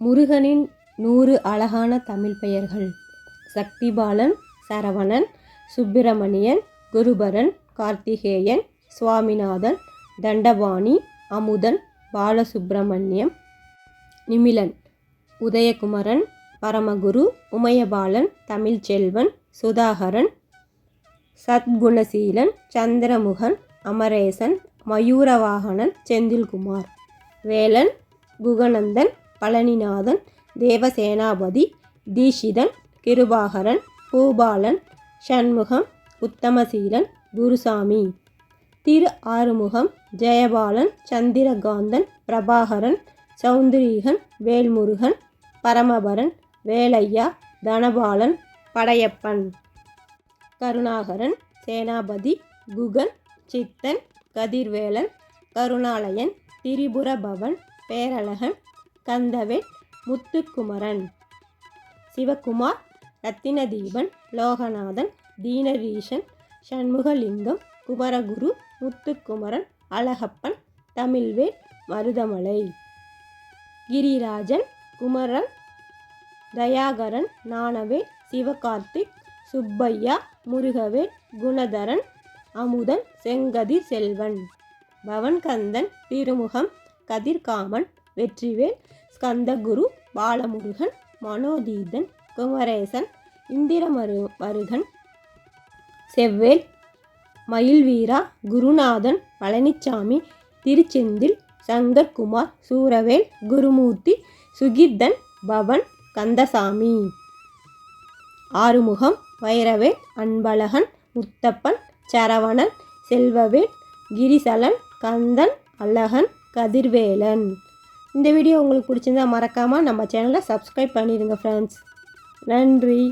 முருகனின் நூறு அழகான தமிழ் பெயர்கள். சக்திபாலன் சரவணன் சுப்பிரமணியன் குருபரன் கார்த்திகேயன் சுவாமிநாதன் தண்டபாணி அமுதன் பாலசுப்பிரமணியம் நிமிலன் உதயகுமரன் பரமகுரு உமையபாலன் தமிழ்ச்செல்வன் சுதாகரன் சத்குணசீலன் சந்திரமுகன் அமரேசன் மயூரவாகனன் செந்தில்குமார் வேலன் குகநந்தன் பழனிநாதன் தேவசேனாபதி தீஷிதன் கிருபாகரன் பூபாலன் ஷண்முகம் உத்தமசீலன் குருசாமி. திரு ஆறுமுகம் ஜெயபாலன் சந்திரகாந்தன் பிரபாகரன் சௌந்தரீகன் வேல்முருகன் பரமபரன் வேலையா தனபாலன் படையப்பன். கருணாகரன் சேனாபதி குகன் சித்தன் கதிர்வேலன் கருணாலயன் திரிபுரபவன் பேரழகன் கந்தவெட் முத்துக்குமரன். சிவகுமார் ரத்தினதீபன் லோகநாதன் தீனரீஷன் சண்முகலிங்கம் குமரகுரு முத்துக்குமரன் அழகப்பன் தமிழ்வேல் மருதமலை. கிரிராஜன் குமரன் தயாகரன் நாணவேல் சிவகார்த்திக் சுப்பையா முருகவேல் குணதரன் அமுதன் செங்கதிர் செல்வன். பவன்கந்தன் திருமுகம் கதிர்காமன் வெற்றிவேல் ஸ்கந்தகுரு பாலமுருகன் மனோதீதன் குமரேசன் இந்திரமரு மருகன் செவ்வேல் மயில்வீரா குருநாதன் பழனிச்சாமி திருச்செந்தில் சங்கர்குமார் சூரவேல் குருமூர்த்தி சுகிர்தன் பவன் கந்தசாமி. ஆறுமுகம் வைரவேல் அன்பழகன் முத்தப்பன் சரவணன் செல்வவேல் கிரிசலன் கந்தன் அழகன் கதிர்வேலன். இந்த வீடியோ உங்களுக்கு பிடிச்சிருந்தா மறக்காமல் நம்ம சேனலை சப்ஸ்கிரைப் பண்ணிடுங்க ஃப்ரெண்ட்ஸ் நன்றி.